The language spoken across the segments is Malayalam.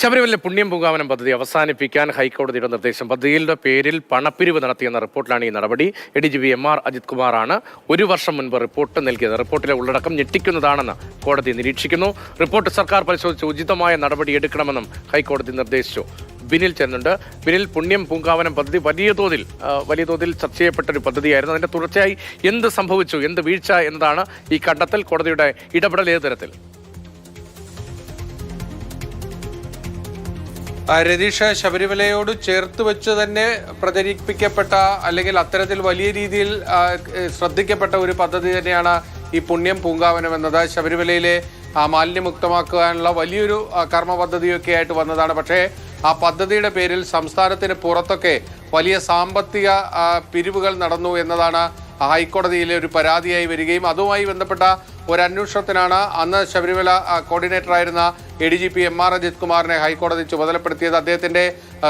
ശബരിമല പുണ്യം പൂങ്കാവനം പദ്ധതി അവസാനിപ്പിക്കാൻ ഹൈക്കോടതിയുടെ നിർദ്ദേശം. പദ്ധതിയുടെ പേരിൽ പണപ്പിരിവ് നടത്തിയെന്ന റിപ്പോർട്ടിലാണ് ഈ നടപടി. A D G M R Ajith കുമാറാണ് ഒരു വർഷം മുൻപ് റിപ്പോർട്ട് നൽകിയത്. റിപ്പോർട്ടിലെ ഉള്ളടക്കം ഞെട്ടിക്കുന്നതാണെന്ന് കോടതി നിരീക്ഷിക്കുന്നു. റിപ്പോർട്ട് സർക്കാർ പരിശോധിച്ച് ഉചിതമായ നടപടി എടുക്കണമെന്നും ഹൈക്കോടതി നിർദ്ദേശിച്ചു. ബിനിൽ ചേർന്നുണ്ട് ബിനിൽ പുണ്യം പൂങ്കാവനം പദ്ധതി വലിയ തോതിൽ വലിയ തോതിൽ ചർച്ച ചെയ്യപ്പെട്ട ഒരു പദ്ധതിയായിരുന്നു. അതിന്റെ തുടർച്ചയായി എന്ത് സംഭവിച്ചു എന്ത് വീഴ്ച എന്നതാണ് ഈ കണ്ടെത്തൽ കോടതിയുടെ ഇടപെടൽ ഏത് തരത്തിൽ? രതീഷ് ശബരിമലയോട് ചേർത്ത് വെച്ച് തന്നെ പ്രചരിപ്പിക്കപ്പെട്ട അല്ലെങ്കിൽ അത്തരത്തിൽ വലിയ രീതിയിൽ ശ്രദ്ധിക്കപ്പെട്ട ഒരു പദ്ധതി തന്നെയാണ് ഈ പുണ്യം പൂങ്കാവനം എന്നത്. ശബരിമലയിലെ മാലിന്യമുക്തമാക്കാനുള്ള വലിയൊരു കർമ്മ പദ്ധതിയൊക്കെ ആയിട്ട് വന്നതാണ്. പക്ഷേ ആ പദ്ധതിയുടെ പേരിൽ സംസ്ഥാനത്തിന് പുറത്തൊക്കെ വലിയ സാമ്പത്തിക പിരിവുകൾ നടന്നു എന്നതാണ് ഹൈക്കോടതിയിലെ ഒരു പരാതിയായി വരികയും അതുമായി ബന്ധപ്പെട്ട ഒരു അന്വേഷണത്തിനാണ് അന്ന് Sabarimala കോർഡിനേറ്ററായിരുന്ന A D G P M R Ajith കുമാറിനെ ഹൈക്കോടതി ചുമതലപ്പെടുത്തിയത്. അദ്ദേഹത്തിന്റെ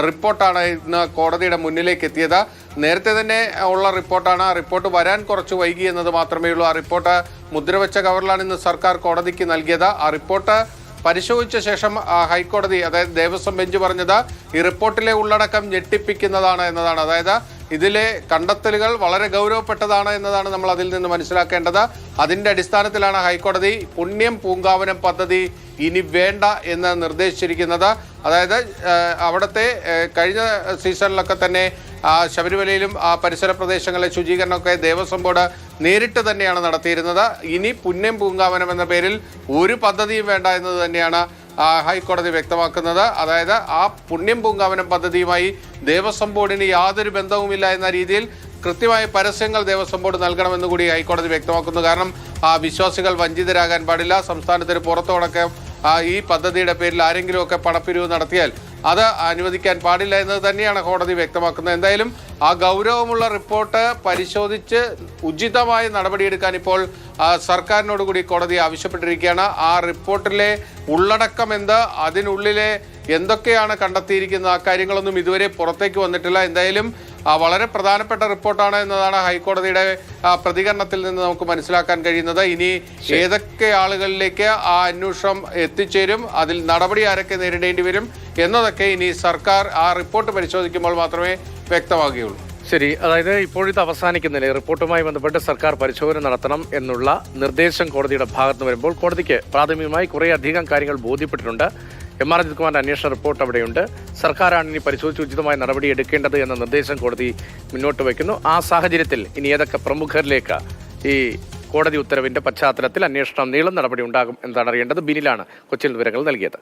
റിപ്പോർട്ടാണ് ഇന്ന് കോടതിയുടെ മുന്നിലേക്ക് എത്തിയത്. നേരത്തെ തന്നെ ഉള്ള റിപ്പോർട്ടാണ്. ആ റിപ്പോർട്ട് വരാൻ കുറച്ച് വൈകി എന്നത് മാത്രമേ ഉള്ളൂ. ആ റിപ്പോർട്ട് മുദ്രവെച്ച കവറിലാണ് ഇന്ന് സർക്കാർ കോടതിക്ക് നൽകിയത്. ആ റിപ്പോർട്ട് പരിശോധിച്ച ശേഷം ഹൈക്കോടതി അതായത് ദേവസ്വം ബെഞ്ച് പറഞ്ഞത് ഈ റിപ്പോർട്ടിലെ ഉള്ളടക്കം ഞെട്ടിപ്പിക്കുന്നതാണ് എന്നതാണ്. അതായത് ഇതിലെ കണ്ടെത്തലുകൾ വളരെ ഗൗരവപ്പെട്ടതാണ് എന്നതാണ് നമ്മൾ അതിൽ നിന്ന് മനസ്സിലാക്കേണ്ടത്. അതിന്റെ അടിസ്ഥാനത്തിലാണ് ഹൈക്കോടതി പുണ്യം പൂങ്കാവനം പദ്ധതി ഇനി വേണ്ട എന്ന് നിർദ്ദേശിച്ചിരിക്കുന്നത്. അതായത് അവിടുത്തെ കഴിഞ്ഞ സീസണിലൊക്കെ തന്നെ ശബരിമലയിലും ആ പരിസര പ്രദേശങ്ങളിലെ ശുചീകരണമൊക്കെ ദേവസ്വം ബോർഡ് നേരിട്ട് തന്നെയാണ് നടത്തിയിരുന്നത്. ഇനി പുണ്യം പൂങ്കാവനം എന്ന പേരിൽ ഒരു പദ്ധതിയും വേണ്ട എന്നത് തന്നെയാണ് ഹൈക്കോടതി വ്യക്തമാക്കുന്നത്. അതായത് ആ പുണ്യം പൂങ്കാവനം പദ്ധതിയുമായി ദേവസ്വം ബോർഡിന് യാതൊരു ബന്ധവുമില്ല എന്ന രീതിയിൽ കൃത്യമായ പരസ്യങ്ങൾ ദേവസ്വം ബോർഡ് നൽകണമെന്ന് കൂടി ഹൈക്കോടതി വ്യക്തമാക്കുന്നു. കാരണം ആ വിശ്വാസികൾ വഞ്ചിതരാകാൻ പാടില്ല. സംസ്ഥാനത്തിന് പുറത്തോടൊക്കെ ഈ പദ്ധതിയുടെ പേരിൽ ആരെങ്കിലുമൊക്കെ പണപ്പിരിവ് നടത്തിയാൽ അത് അനുവദിക്കാൻ പാടില്ല എന്നത് തന്നെയാണ് കോടതി വ്യക്തമാക്കുന്നത്. എന്തായാലും ആ ഗൗരവമുള്ള റിപ്പോർട്ട് പരിശോധിച്ച് ഉചിതമായ നടപടിയെടുക്കാൻ ഇപ്പോൾ സർക്കാരിനോട് കൂടി കോടതി ആവശ്യപ്പെട്ടിരിക്കുകയാണ്. ആ റിപ്പോർട്ടിലെ ഉള്ളടക്കം എന്ത് അതിനുള്ളിലെ എന്തൊക്കെയാണ് കണ്ടെത്തിയിരിക്കുന്നത് ആ കാര്യങ്ങളൊന്നും ഇതുവരെ പുറത്തേക്ക് വന്നിട്ടില്ല. എന്തായാലും വളരെ പ്രധാനപ്പെട്ട റിപ്പോർട്ടാണ് എന്നതാണ് ഹൈക്കോടതിയുടെ പ്രതികരണത്തിൽ നിന്ന് നമുക്ക് മനസ്സിലാക്കാൻ കഴിയുന്നത്. ഇനി ഏതൊക്കെ ആളുകളിലേക്ക് ആ അന്വേഷണം എത്തിച്ചേരും അതിൽ നടപടി ആരൊക്കെ നേരിടേണ്ടി വരും എന്നതൊക്കെ ഇനി സർക്കാർ ആ റിപ്പോർട്ട് പരിശോധിക്കുമ്പോൾ മാത്രമേ വ്യക്തമാകുകയുള്ളൂ. ശരി അതായത് ഇപ്പോഴത്തെ അവസാനിക്കുന്നില്ല? റിപ്പോർട്ടുമായി ബന്ധപ്പെട്ട് സർക്കാർ പരിശോധന നടത്തണം എന്നുള്ള നിർദ്ദേശം കോടതിയുടെ ഭാഗത്ത് വരുമ്പോൾ കോടതിക്ക് പ്രാഥമികമായി കുറേയധികം കാര്യങ്ങൾ ബോധ്യപ്പെട്ടിട്ടുണ്ട്. എം ആർ അജിത് കുമാറിന്റെ അന്വേഷണ റിപ്പോർട്ട് അവിടെയുണ്ട്. സർക്കാരാണ് ഇനി പരിശോധിച്ച് ഉചിതമായ നടപടി എടുക്കേണ്ടത് എന്ന നിർദ്ദേശം കോടതി മുന്നോട്ട് വയ്ക്കുന്നു. ആ സാഹചര്യത്തിൽ ഇനി ഏതൊക്കെ പ്രമുഖരിലേക്ക് ഈ കോടതി ഉത്തരവിന്റെ പശ്ചാത്തലത്തിൽ അന്വേഷണം നീളം നടപടി ഉണ്ടാകും എന്നാണ് അറിയേണ്ടത് ബിനിലാണ് കൊച്ചിയിൽ വിവരങ്ങൾ നൽകിയത്.